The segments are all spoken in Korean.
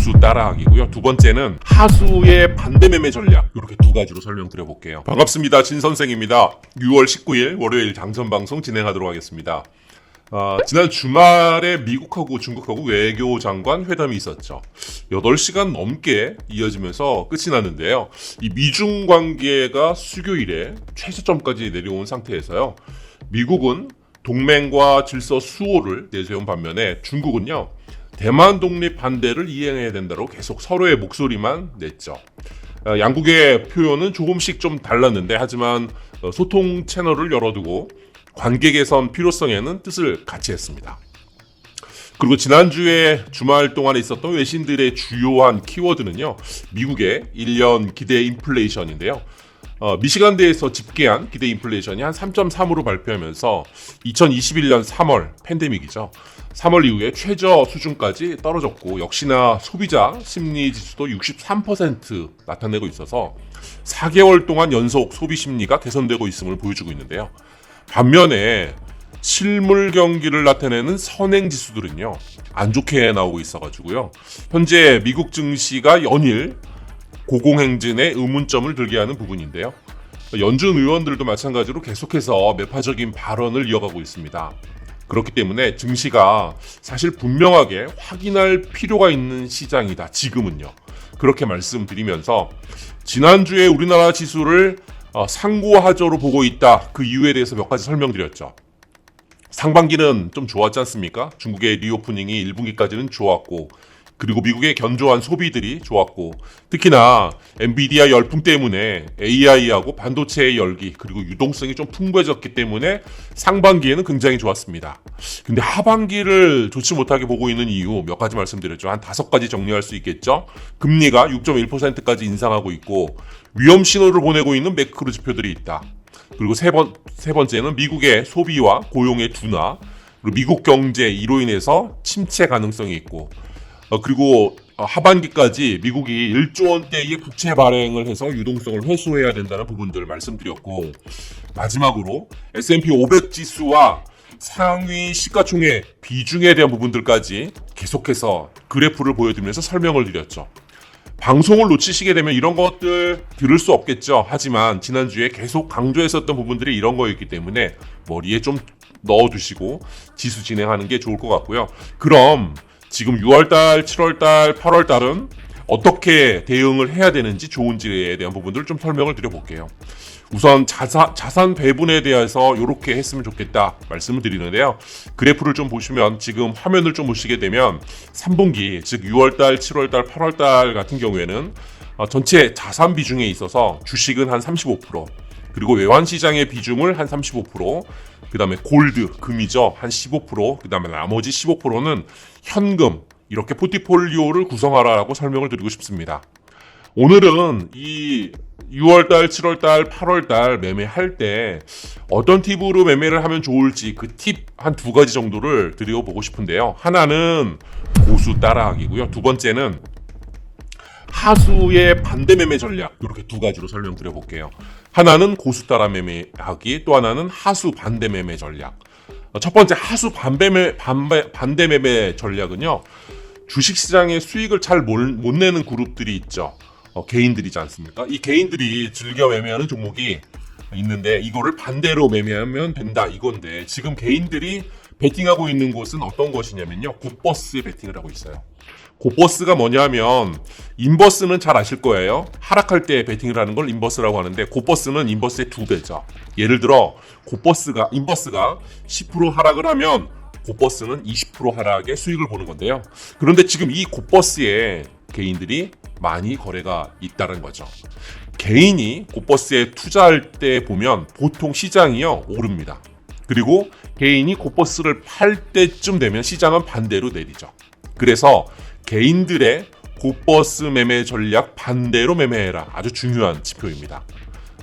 고수 따라하기고요. 두 번째는 하수의 반대 매매 전략 이렇게 두 가지로 설명드려 볼게요. 반갑습니다. 진 선생입니다. 6월 19일 월요일 장선 방송 진행하도록 하겠습니다. 아, 지난 주말에 미국하고 중국하고 외교 장관 회담이 있었죠. 8시간 넘게 이어지면서 끝이 났는데요. 이 미중 관계가 수교일에 최저점까지 내려온 상태에서요. 미국은 동맹과 질서 수호를 내세운 반면에 중국은요. 대만 독립 반대를 이행해야 된다고 계속 서로의 목소리만 냈죠. 어, 양국의 표현은 조금씩 좀 달랐는데 하지만 어, 소통 채널을 열어두고 관계 개선 필요성에는 뜻을 같이 했습니다. 그리고 지난주에 주말 동안에 있었던 외신들의 주요한 키워드는요. 미국의 1년 기대 인플레이션인데요. 어, 미시간대에서 집계한 기대 인플레이션이 한 3.3으로 발표하면서 2021년 3월 팬데믹이죠. 3월 이후에 최저 수준까지 떨어졌고 역시나 소비자 심리 지수도 63% 나타내고 있어서 4개월 동안 연속 소비 심리가 개선되고 있음을 보여주고 있는데요. 반면에 실물 경기를 나타내는 선행 지수들은요 안 좋게 나오고 있어가지고요 현재 미국 증시가 연일 고공행진의 의문점을 들게 하는 부분인데요. 연준 의원들도 마찬가지로 계속해서 매파적인 발언을 이어가고 있습니다. 그렇기 때문에 증시가 사실 분명하게 확인할 필요가 있는 시장이다 지금은요. 그렇게 말씀드리면서 지난주에 우리나라 지수를 어, 상고하저로 보고 있다 그 이유에 대해서 몇 가지 설명드렸죠. 상반기는 좀 좋았지 않습니까? 중국의 리오프닝이 1분기까지는 좋았고 그리고 미국의 견조한 소비들이 좋았고 특히나 엔비디아 열풍 때문에 AI하고 반도체의 열기 그리고 유동성이 좀 풍부해졌기 때문에 상반기에는 굉장히 좋았습니다. 근데 하반기를 좋지 못하게 보고 있는 이유 몇 가지 말씀드렸죠. 한 다섯 가지 정리할 수 있겠죠. 금리가 6.1%까지 인상하고 있고 위험 신호를 보내고 있는 매크로 지표들이 있다. 그리고 세, 번, 세 번째는 미국의 소비와 고용의 둔화, 그리고 미국 경제 이로 인해서 침체 가능성이 있고, 어, 그리고 어, 하반기까지 미국이 1조 원대의 국채 발행을 해서 유동성을 회수해야 된다는 부분들을 말씀드렸고, 마지막으로 S&P 500 지수와 상위 시가총액 비중에 대한 부분들까지 계속해서 그래프를 보여드리면서 설명을 드렸죠. 방송을 놓치시게 되면 이런 것들 들을 수 없겠죠. 하지만 지난주에 계속 강조했었던 부분들이 이런 거였기 때문에 머리에 좀 넣어두시고 지수 진행하는 게 좋을 것 같고요. 그럼 지금 6월달, 7월달, 8월달은 어떻게 대응을 해야 되는지 좋은지에 대한 부분들을 좀 설명을 드려볼게요. 우선 자사, 자산 배분에 대해서 이렇게 했으면 좋겠다 말씀을 드리는데요. 그래프를 좀 보시면 지금 화면을 좀 보시게 되면 3분기 즉 6월달, 7월달, 8월달 같은 경우에는 어, 전체 자산 비중에 있어서 주식은 한 35%, 그리고 외환 시장의 비중을 한 35%, 그다음에 골드 금이죠 한 15%, 그다음에 나머지 15%는 현금 이렇게 포트폴리오를 구성하라고 설명을 드리고 싶습니다. 오늘은 이 6월달, 7월달, 8월달 매매할 때 어떤 팁으로 매매를 하면 좋을지 그 팁 한 두 가지 정도를 드려보고 싶은데요. 하나는 고수 따라하기고요. 두 번째는 하수의 반대 매매 전략 이렇게 두 가지로 설명드려 볼게요. 하나는 고수 따라 매매하기, 또 하나는 하수 반대 매매 전략. 첫 번째 하수 반대 매 반대, 매매 전략은요. 주식 시장의 수익을 잘 못 내는 그룹들이 있죠. 어, 개인들이지 않습니까? 이 개인들이 즐겨 매매하는 종목이 있는데 이거를 반대로 매매하면 된다 이건데 지금 개인들이 베팅하고 있는 곳은 어떤 것이냐면요. 굿버스에 베팅을 하고 있어요. 굿버스가 뭐냐면 인버스는 잘 아실 거예요. 하락할 때 베팅을 하는 걸 인버스라고 하는데 굿버스는 인버스의 두 배죠. 예를 들어 굿버스가 인버스가 10% 하락을 하면 굿버스는 20% 하락의 수익을 보는 건데요. 그런데 지금 이 굿버스에 개인들이 많이 거래가 있다는 거죠. 개인이 곱버스에 투자할 때 보면 보통 시장이요 오릅니다. 그리고 개인이 곱버스를 팔 때쯤 되면 시장은 반대로 내리죠. 그래서 개인들의 곱버스 매매 전략 반대로 매매해라. 아주 중요한 지표입니다.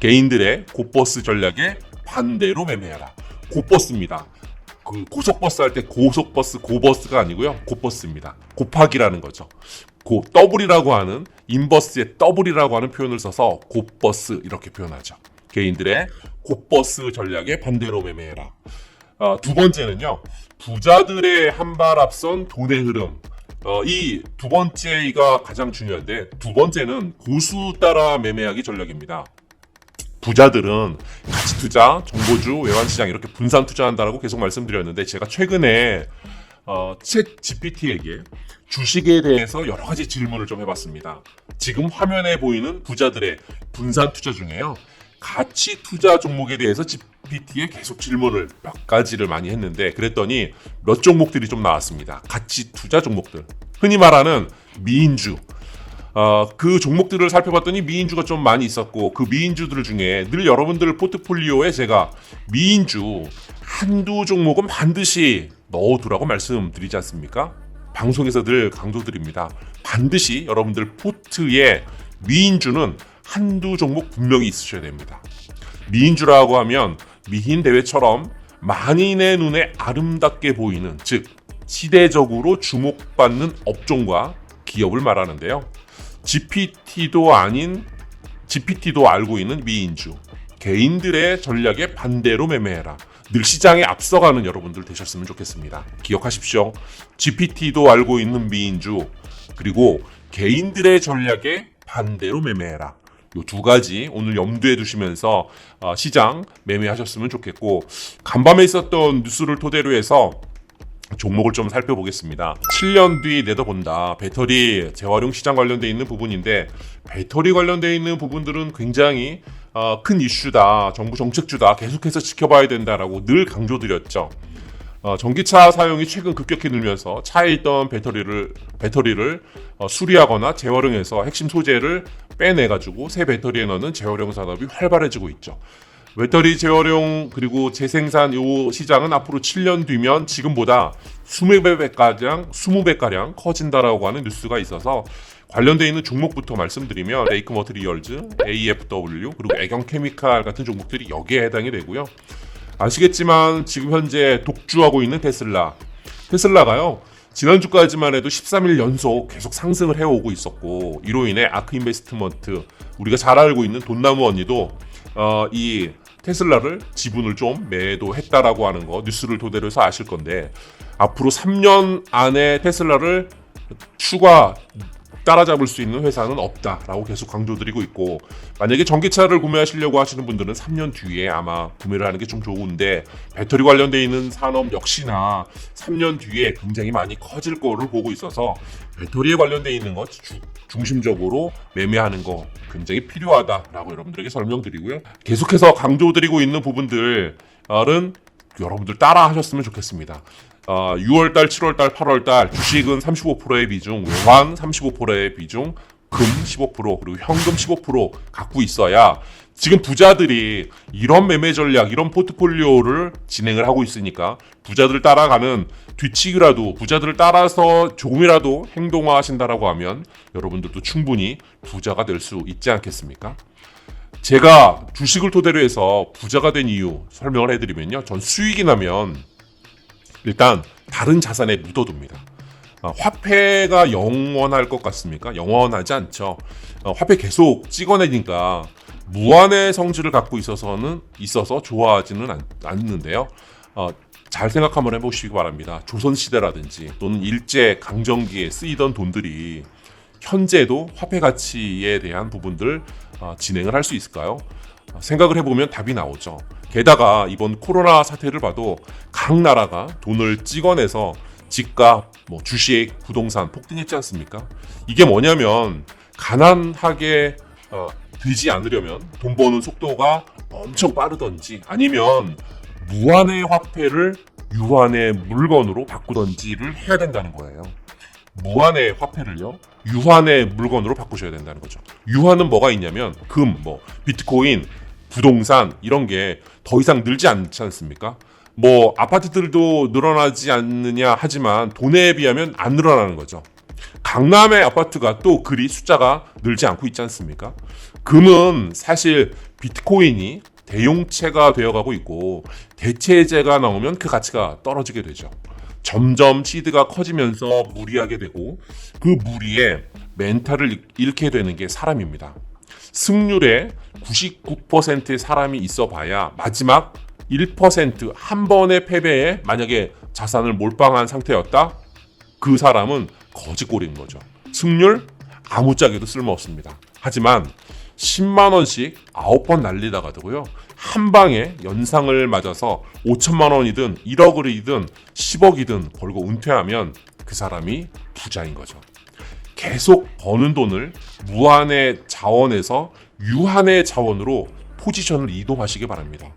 개인들의 곱버스 전략에 반대로 매매해라. 곱버스입니다. 그 고속버스 할 때 고속버스 고버스가 아니고요. 곱버스입니다. 곱하기라는 거죠. 고 더블이라고 하는 인버스의 더블이라고 하는 표현을 써서 곱버스 이렇게 표현하죠. 개인들의 곱버스 전략에 반대로 매매해라. 어, 두 번째는요. 부자들의 한 발 앞선 돈의 흐름. 어, 이 두 번째가 가장 중요한데 두 번째는 고수 따라 매매하기 전략입니다. 부자들은 가치 투자, 정보주, 외환시장 이렇게 분산 투자한다라고 계속 말씀드렸는데 제가 최근에 어, 챗 GPT에게 주식에 대해서 여러 가지 질문을 좀 해봤습니다. 지금 화면에 보이는 부자들의 분산 투자 중에요. 가치 투자 종목에 대해서 GPT에 계속 질문을 몇 가지를 많이 했는데 그랬더니 몇 종목들이 좀 나왔습니다. 가치 투자 종목들. 흔히 말하는 미인주. 어, 그 종목들을 살펴봤더니 미인주가 좀 많이 있었고 그 미인주들 중에 늘 여러분들 포트폴리오에 제가 미인주 한두 종목은 반드시 넣어두라고 말씀드리지 않습니까? 방송에서 늘 강조드립니다. 반드시 여러분들 포트에 미인주는 한두 종목 분명히 있으셔야 됩니다. 미인주라고 하면 미인 대회처럼 만인의 눈에 아름답게 보이는 즉 시대적으로 주목받는 업종과 기업을 말하는데요. GPT도 아닌 GPT도 알고 있는 미인주 개인들의 전략에 반대로 매매해라. 늘 시장에 앞서가는 여러분들 되셨으면 좋겠습니다. 기억하십시오. GPT도 알고 있는 미인주 그리고 개인들의 전략에 반대로 매매해라. 요두 가지 오늘 염두에 두시면서 어, 시장 매매하셨으면 좋겠고 간밤에 있었던 뉴스를 토대로 해서 종목을 좀 살펴보겠습니다. 7년 뒤 내다본다. 배터리 재활용 시장 관련돼 있는 부분인데 배터리 관련돼 있는 부분들은 굉장히 어, 큰 이슈다. 정부 정책주다. 계속해서 지켜봐야 된다라고 늘 강조드렸죠. 어, 전기차 사용이 최근 급격히 늘면서 차에 있던 배터리를 배터리를 어, 수리하거나 재활용해서 핵심 소재를 빼내 가지고 새 배터리에 넣는 재활용 산업이 활발해지고 있죠. 배터리 재활용 그리고 재생산 요 시장은 앞으로 7년 뒤면 지금보다 20배 가량 20배 가량 커진다라고 하는 뉴스가 있어서 관련돼 있는 종목부터 말씀드리면 레이크 머트리얼즈, AFW 그리고 애경 케미칼 같은 종목들이 여기에 해당이 되고요. 아시겠지만 지금 현재 독주하고 있는 테슬라. 테슬라가요. 지난주까지만 해도 13일 연속 계속 상승을 해오고 있었고 이로 인해 아크 인베스트먼트 우리가 잘 알고 있는 돈나무 언니도 어, 이 테슬라를 지분을 좀 매도했다라고 하는 거 뉴스를 토대로 해서 아실 건데 앞으로 3년 안에 테슬라를 추가 따라잡을 수 있는 회사는 없다라고 계속 강조드리고 있고 만약에 전기차를 구매하시려고 하시는 분들은 3년 뒤에 아마 구매를 하는 게 좀 좋은데 배터리 관련돼 있는 산업 역시나 3년 뒤에 굉장히 많이 커질 거를 보고 있어서 배터리에 관련돼 있는 것 주, 중심적으로 매매하는 거 굉장히 필요하다라고 여러분들에게 설명드리고요. 계속해서 강조드리고 있는 부분들은 여러분들 따라 하셨으면 좋겠습니다. 어, 6월달, 7월달, 8월달 주식은 35%의 비중, 외환 35%의 비중, 금 15% 그리고 현금 15% 갖고 있어야 지금 부자들이 이런 매매 전략, 이런 포트폴리오를 진행을 하고 있으니까 부자들 따라가는 뒤치기라도 부자들을 따라서 조금이라도 행동화하신다라고 하면 여러분들도 충분히 부자가 될 수 있지 않겠습니까? 제가 주식을 토대로 해서 부자가 된 이유 설명을 해드리면요. 전 수익이 나면 일단 다른 자산에 묻어둡니다. 어, 화폐가 영원할 것 같습니까? 영원하지 않죠. 어, 화폐 계속 찍어내니까 무한의 성질을 갖고 있어서는 있어서 좋아하지는 않, 않는데요. 어, 잘 생각 한번 해보시기 바랍니다. 조선 시대라든지 또는 일제 강점기에 쓰이던 돈들이 현재도 화폐 가치에 대한 부분들 어, 진행을 할 수 있을까요? 어, 생각을 해보면 답이 나오죠. 게다가 이번 코로나 사태를 봐도 각 나라가 돈을 찍어내서 집값, 뭐 주식, 부동산 폭등했지 않습니까? 이게 뭐냐면 가난하게 어, 되지 않으려면 돈 버는 속도가 엄청 빠르던지 아니면 무한의 화폐를 유한의 물건으로 바꾸던지를 해야 된다는 거예요. 무한의 화폐를요 유한의 물건으로 바꾸셔야 된다는 거죠. 유한은 뭐가 있냐면 금, 뭐 비트코인, 부동산 이런 게 더 이상 늘지 않지 않습니까? 뭐 아파트들도 늘어나지 않느냐 하지만 돈에 비하면 안 늘어나는 거죠. 강남의 아파트가 또 그리 숫자가 늘지 않고 있지 않습니까? 금은 사실 비트코인이 대용체가 되어가고 있고 대체제가 나오면 그 가치가 떨어지게 되죠. 점점 시드가 커지면서 무리하게 되고 그 무리에 멘탈을 잃게 되는 게 사람입니다. 승률에 99%의 사람이 있어 봐야 마지막 1%한 번의 패배에 만약에 자산을 몰빵한 상태였다? 그 사람은 거지꼴인 거죠. 승률 아무짝에도 쓸모없습니다. 하지만 10만 원씩 9번 날리다가도고요. 한 방에 연상을 맞아서 5천만 원이든 1억이든 10억이든 벌고 은퇴하면 그 사람이 부자인 거죠. 계속 버는 돈을 무한의 자원에서 유한의 자원으로 포지션을 이동하시기 바랍니다.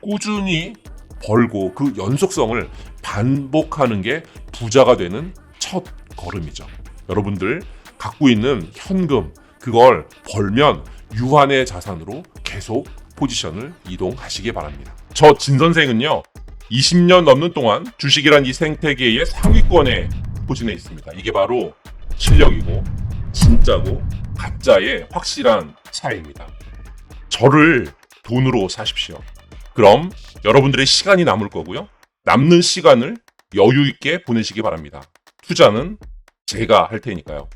꾸준히 벌고 그 연속성을 반복하는 게 부자가 되는 첫 걸음이죠. 여러분들 갖고 있는 현금 그걸 벌면 유한의 자산으로 계속 포지션을 이동하시기 바랍니다. 저 진 선생은요. 20년 넘는 동안 주식이란 이 생태계의 상위권에 포진해 있습니다. 이게 바로 실력이고 진짜고 가짜의 확실한 차이입니다. 저를 돈으로 사십시오. 그럼 여러분들의 시간이 남을 거고요. 남는 시간을 여유 있게 보내시기 바랍니다. 투자는 제가 할 테니까요.